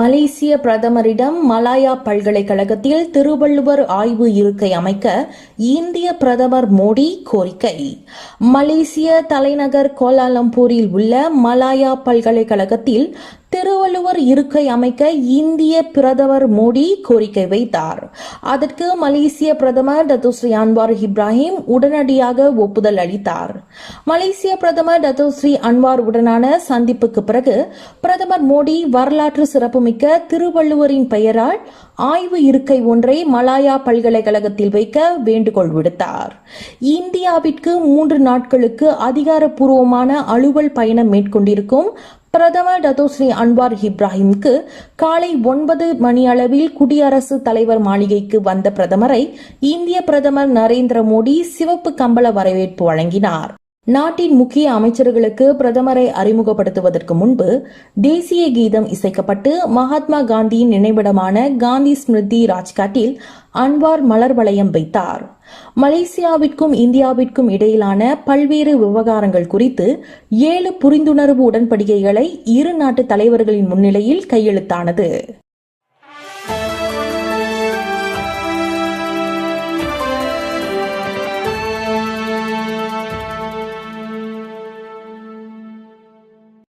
மலேசிய பிரதமரிடம் மலாயா பல்கலைக்கழகத்தில் திருவள்ளுவர் ஆய்வு இருக்கை அமைக்க இந்திய பிரதமர் மோடி கோரிக்கை. மலேசிய தலைநகர் கோலாலம்பூரில் உள்ள மலாயா பல்கலைக்கழகத்தில் திருவள்ளுவர் இருக்கை அமைக்க இந்திய பிரதமர் மோடி கோரிக்கை வைத்தார். அதற்கு மலேசிய பிரதமர் டத்துஸ்ரீ அன்வார் இப்ராஹிம் உடனடியாக ஒப்புதல் அளித்தார். மலேசிய பிரதமர் டத்துஸ்ரீ அன்வார் உடனான சந்திப்புக்கு பிறகு பிரதமர் மோடி வரலாற்று சிறப்புமிக்க திருவள்ளுவரின் பெயரால் ஆய்வு இருக்கை ஒன்றை மலாயா பல்கலைக்கழகத்தில் வைக்க வேண்டுகோள் விடுத்தார். இந்தியாவிற்கு மூன்று நாட்களுக்கு அதிகாரப்பூர்வமான அலுவல் பயணம் மேற்கொண்டிருக்கும் பிரதமர் டத்தோஸ்ரீ அன்வார் இப்ராஹிம்க்கு காலை ஒன்பது மணியளவில் குடியரசு தலைவர் மாளிகைக்கு வந்த பிரதமரை இந்திய பிரதமர் நரேந்திர மோடி சிவப்பு கம்பள வரவேற்பு வழங்கினார். நாட்டின் முக்கிய அமைச்சர்களுக்கு பிரதமரை அறிமுகப்படுத்துவதற்கு முன்பு தேசிய கீதம் இசைக்கப்பட்டு மகாத்மா காந்தியின் நினைவிடமான காந்தி ஸ்மிருதி ராஜ்காட்டில் அன்வார் மலர் வளையம் வைத்தார். மலேசியாவிற்கும் இந்தியாவிற்கும் இடையிலான பல்வேறு விவகாரங்கள் குறித்து ஏழு புரிந்துணர்வு உடன்படிக்கைகளை இரு நாட்டு தலைவர்களின் முன்னிலையில் கையெழுத்தானது.